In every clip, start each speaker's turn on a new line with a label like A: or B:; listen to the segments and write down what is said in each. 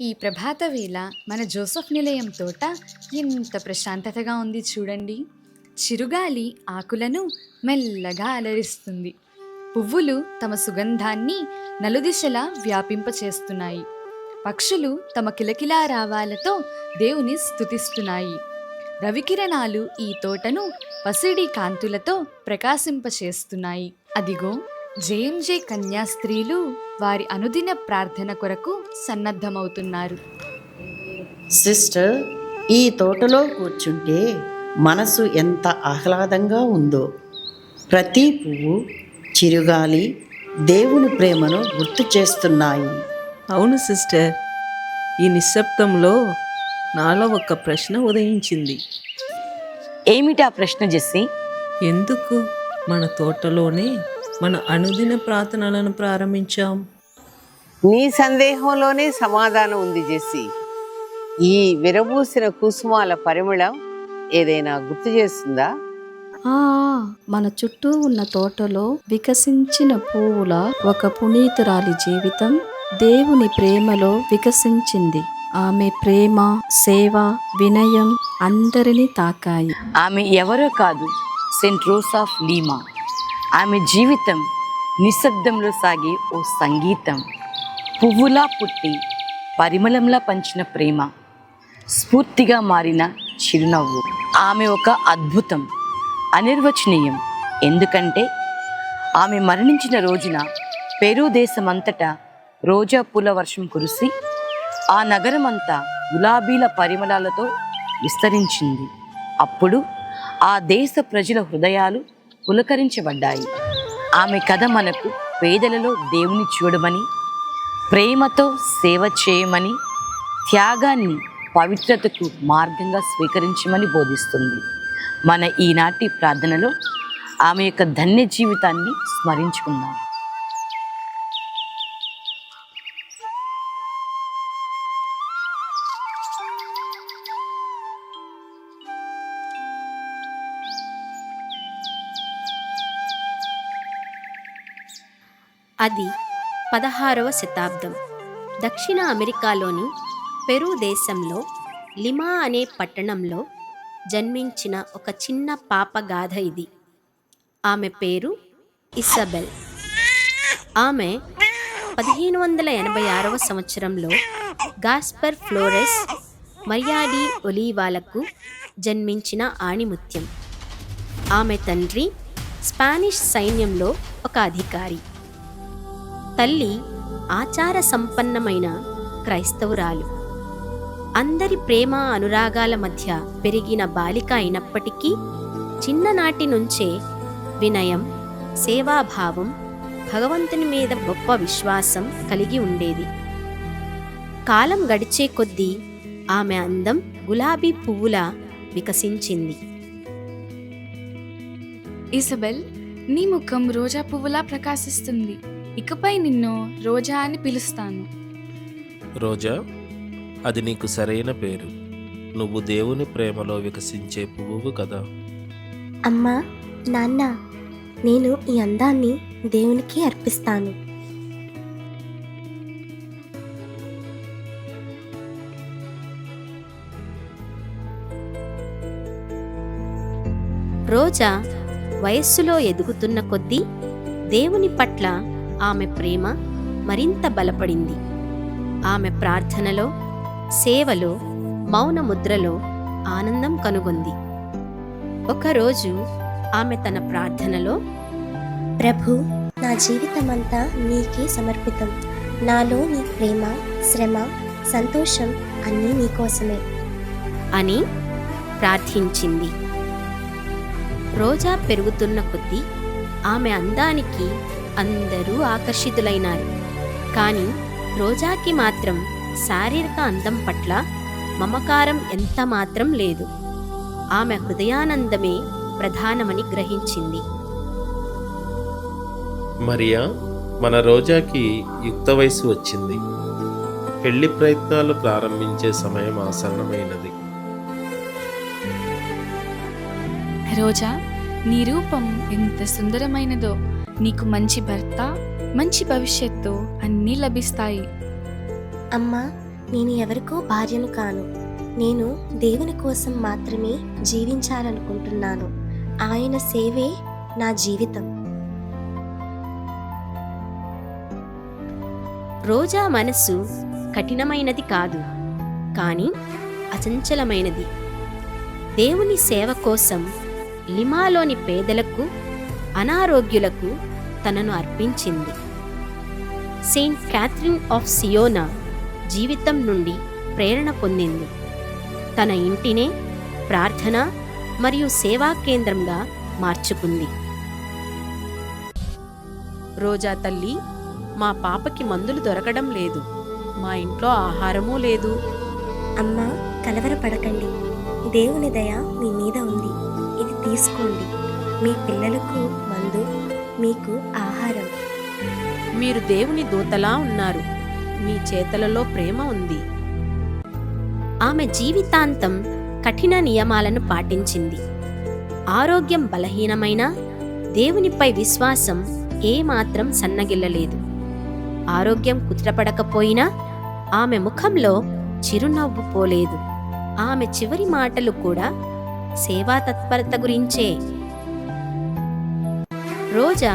A: ఈ ప్రభాత వేళ మన జోసఫ్ నిలయం తోట ఎంత ప్రశాంతతగా ఉంది చూడండి. చిరుగాలి ఆకులను మెల్లగా అలరిస్తుంది. పువ్వులు తమ సుగంధాన్ని నలుదిశలా వ్యాపింపచేస్తున్నాయి. పక్షులు తమ కిలకిలా రావాలతో దేవుని స్థుతిస్తున్నాయి రవికిరణాలు ఈ తోటను పసిడి కాంతులతో ప్రకాశింపచేస్తున్నాయి. అదిగో జేఎంజే కన్యాస్త్రీలు వారి అనుదిన ప్రార్థన కొరకు సన్నద్ధమవుతున్నారు.
B: సిస్టర్ ఈ తోటలో కూర్చుంటే మనసు ఎంత ఆహ్లాదంగా ఉందో. ప్రతి పువ్వు చిరుగాలి దేవుని ప్రేమను గుర్తు చేస్తున్నాయి.
C: అవును సిస్టర్ ఈ నిశ్శబ్దంలో నాలో ఒక ప్రశ్న ఉదయించింది.
D: ఏమిటా ప్రశ్న జెస్సి?
C: ఎందుకు మన తోటలోనే మన అనుదిన ప్రార్థనలను ప్రారంభించాం.
E: నీ సందేహంలోనే సమాధానం ఉంది జెస్సి ఈ విరబూసిన కుసుమాల పరిమళం ఏదైనా గుర్తు చేస్తుందా?
F: ఆ మన చుట్టూ ఉన్న తోటలో వికసించిన పువ్వుల ఒక పునీతురాలి జీవితం దేవుని ప్రేమలో వికసించింది. ఆమె ప్రేమ సేవ వినయం అందరినీ తాకాయి.
D: ఆమె ఎవరో కాదు సెంట్ రోస్ ఆఫ్ లీమా. ఆమె జీవితం నిశ్శబ్దంలో సాగే ఓ సంగీతం. పువ్వులా పుట్టి పరిమళంలా పంచిన ప్రేమ. స్ఫూర్తిగా మారిన చిరునవ్వు. ఆమె ఒక అద్భుతం అనిర్వచనీయం. ఎందుకంటే ఆమె మరణించిన రోజున పెరు దేశమంతటా రోజా పూల వర్షం కురిసి ఆ నగరమంతా గులాబీల పరిమళాలతో విస్తరించింది. అప్పుడు ఆ దేశ ప్రజల హృదయాలు పులకరించబడ్డాయి. ఆమె కథ మనకు పేదలలో దేవుని చూడమని ప్రేమతో సేవ చేయమని త్యాగాన్ని పవిత్రతకు మార్గంగా స్వీకరించమని బోధిస్తుంది. మన ఈనాటి ప్రార్థనలో ఆమె యొక్క ధన్య జీవితాన్ని స్మరించుకుందాం.
G: అది పదహారవ శతాబ్దం. దక్షిణ అమెరికాలోని పెరు దేశంలో లిమా అనే పట్టణంలో జన్మించిన ఒక చిన్న పాప గాథ ఇది. ఆమె పేరు ఇసబెల్. ఆమె పదిహేను వందల ఎనభై ఆరవ సంవత్సరంలో గాస్పర్ ఫ్లోరెస్ మరియాడి ఒలీవాలకు జన్మించిన ఆణిముత్యం. ఆమె తండ్రి స్పానిష్ సైన్యంలో ఒక అధికారి. తల్లి ఆచార సంపన్నమైన క్రైస్తవురాలు. అందరి ప్రేమ అనురాగాల మధ్య పెరిగిన బాలిక అయినప్పటికీ చిన్ననాటి నుంచే వినయం సేవాభావం భగవంతుని మీద గొప్ప విశ్వాసం కలిగి ఉండేది. కాలం గడిచే కొద్దీ ఆమె అందం గులాబీ పువ్వులా వికసించింది.
A: ఇసబెల్ నీ ముఖం రోజా పువ్వులా ప్రకాశిస్తుంది. ఇకపై నిన్ను రోజా అని పిలుస్తాను.
H: రోజా అది నీకు సరైన పేరు. నువ్వు దేవుని ప్రేమలో వికసించే పువ్వు కదా.
I: అమ్మా నాన్న నేను ఈ అందాన్ని దేవునికి అర్పిస్తాను.
G: రోజా వయస్సులో ఎదుగుతున్న కొద్దీ దేవుని పట్ల ఆమె ప్రేమ మరింత బలపడింది. ఆమె ప్రార్థనలో సేవలో మౌన ముద్రలో ఆనందం కనుగొంది. ఒకరోజు ఆమె తన ప్రార్థనలో
I: ప్రభు నా జీవితమంతా నీకే సమర్పితం. నాలో నీ ప్రేమ శ్రమ సంతోషం అన్నీ నీకోసమే
G: అని ప్రార్థించింది. రోజా పెరుగుతున్న కొద్దీ ఆమె అందానికి అందరూ ఆకర్షితులైనారు. కానీ రోజాకి మాత్రం శారీరక అందం పట్ల మమకారం ఎంత మాత్రం లేదు. ఆమె హృదయానందమే ప్రధానమని గ్రహించింది.
H: మరియా మన రోజాకి యుక్త వయసు వచ్చింది. పెళ్ళి ప్రయత్నాలు ప్రారంభించే సమయం ఆసన్నమైనది.
A: రోజా నీ రూపం ఎంత సుందరమైనదో నీకు మంచి భర్త మంచి భవిష్యత్తు అన్నీ లభిస్తాయి.
I: అమ్మా నేను ఎవరికో భార్యను కాను. నేను దేవుని కోసం మాత్రమే జీవించాలనుకుంటున్నాను. ఆయన సేవే నా జీవితం.
G: రోజా మనస్సు కఠినమైనది కాదు కానీ అచంచలమైనది. దేవుని సేవ కోసం లిమాలోని పేదలకు అనారోగ్యులకు తనను అర్పించింది. సెయింట్ క్యాథరిన్ ఆఫ్ సియోనా జీవితం నుండి ప్రేరణ పొందింది. తన ఇంటినే ప్రార్థన మరియు సేవా కేంద్రంగా మార్చుకుంది.
F: రోజా తల్లి మా పాపకి మందులు దొరకడం లేదు. మా ఇంట్లో ఆహారమూ లేదు.
I: అమ్మా కలవరపడకండి. దేవుని దయ మీ మీద ఉంది. ఇది తీసుకోండి. మీ పిల్లలకు మీకు ఆహారం.
F: మీరు దేవుని దూతలా ఉన్నారు. మీ చేతలలో ప్రేమ ఉంది.
G: ఆమె జీవితాంతం కఠిన నియమాలను పాటించింది. ఆరోగ్యం బలహీనమైన దేవునిపై విశ్వాసం ఏమాత్రం సన్నగిల్లలేదు. ఆరోగ్యం కుదిరపడకపోయినా ఆమె ముఖంలో చిరునవ్వు పోలేదు. ఆమె చివరి మాటలు కూడా సేవా తత్పరత గురించే రోజా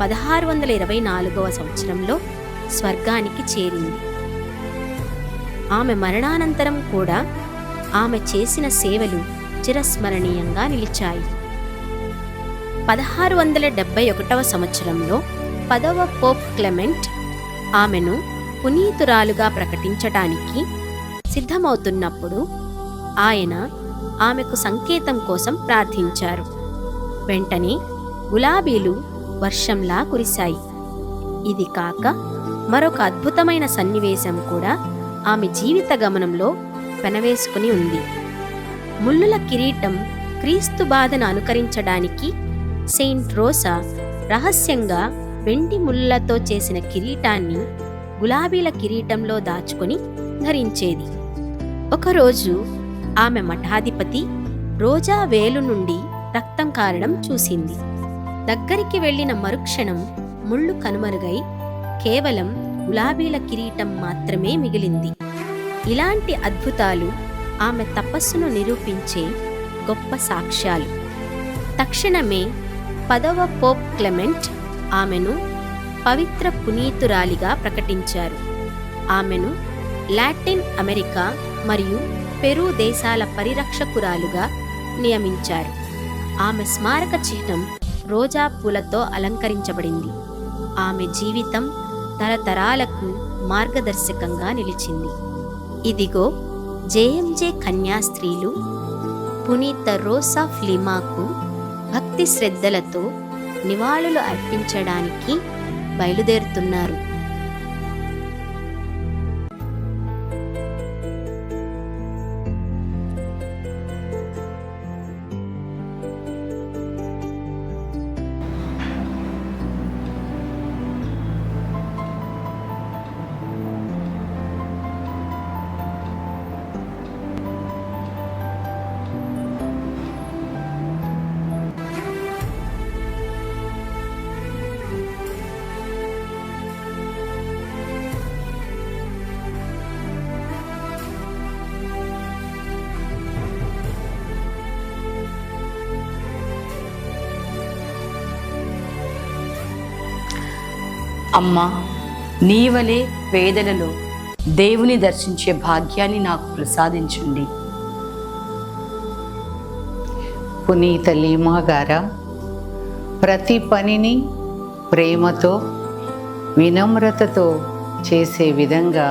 G: పదహారు వందల ఇరవై నాలుగవ సంవత్సరంలో స్వర్గానికి చేరింది. ఆమె మరణానంతరం కూడా ఆమె చేసిన సేవలు చిరస్మరణీయంగా నిలిచాయి. పదహారు వందల డెబ్బై ఒకటవ సంవత్సరంలో పదవ పోప్ క్లెమెంట్ ఆమెను పునీతురాలుగా ప్రకటించటానికి సిద్ధమవుతున్నప్పుడు ఆయన ఆమెకు సంకేతం కోసం ప్రార్థించారు. వెంటనే గులాబీలు వర్షంలా కురిశాయి. ఇది కాక మరొక అద్భుతమైన సన్నివేశం కూడా ఆమె జీవిత గమనంలో పెనవేసుకుని ఉంది. ముల్లుల కిరీటం క్రీస్తు బాధను అనుకరించడానికి సెయింట్ రోసా రహస్యంగా వెండి ముళ్ళతో చేసిన కిరీటాన్ని గులాబీల కిరీటంలో దాచుకొని ధరించేది. ఒకరోజు ఆమె మఠాధిపతి రోజా వేలు నుండి రక్తం కారడం చూసింది. దగ్గరికి వెళ్ళిన మరుక్షణం ముళ్ళు కనుమరుగై కేవలం గులాబీల కిరీటం మాత్రమే మిగిలింది. ఇలాంటి అద్భుతాలు ఆమె తపస్సును నిరూపించే గొప్ప సాక్ష్యాలు. తక్షణమే పదవ పోప్ క్లెమెంట్ ఆమెను పవిత్ర పునీతురాలిగా ప్రకటించారు. ఆమెను లాటిన్ అమెరికా మరియు పెరు దేశాల పరిరక్షకురాలుగా నియమించారు. ఆమె స్మారక చిహ్నం రోజా పూలతో అలంకరించబడింది. ఆమె జీవితం తరతరాలకు మార్గదర్శకంగా నిలిచింది. ఇదిగో జేఎంజే కన్యాస్త్రీలు పునీత రోసాఫ్ లిమాకు భక్తి శ్రద్ధలతో నివాళులు అర్పించడానికి బయలుదేరుతున్నారు.
D: అమ్మా నీవలే పేదలలో దేవుని దర్శించే భాగ్యాన్ని నాకు ప్రసాదించండి.
E: పునీత లీమా గారా ప్రతి పనిని ప్రేమతో వినమ్రతతో చేసే విధంగా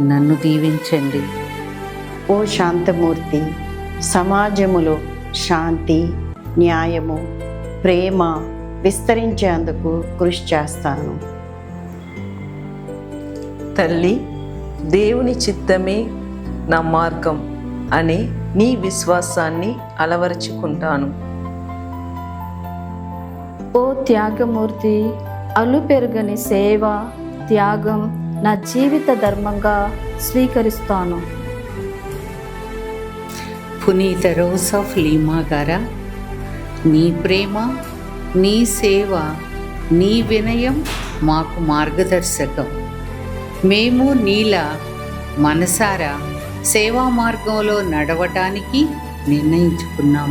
E: నన్ను దీవించండి.
B: ఓ శాంతమూర్తి సమాజములో శాంతి న్యాయము ప్రేమ విస్తరించేందుకు కృషి చేస్తాను.
C: తల్లి దేవుని చిత్తమే నా మార్గం అనే నీ విశ్వాసాన్ని అలవరుచుకుంటాను.
F: ఓ త్యాగమూర్తి అలుపెరుగని సేవ త్యాగం నా జీవిత ధర్మంగా స్వీకరిస్తాను.
E: పునీత రోస్ ఆఫ్ లీమా గారా నీ ప్రేమ నీ సేవ నీ వినయం మాకు మార్గదర్శకం. మేము నీల మనసారా సేవా మార్గంలో నడవటానికి నిర్ణయించుకున్నాం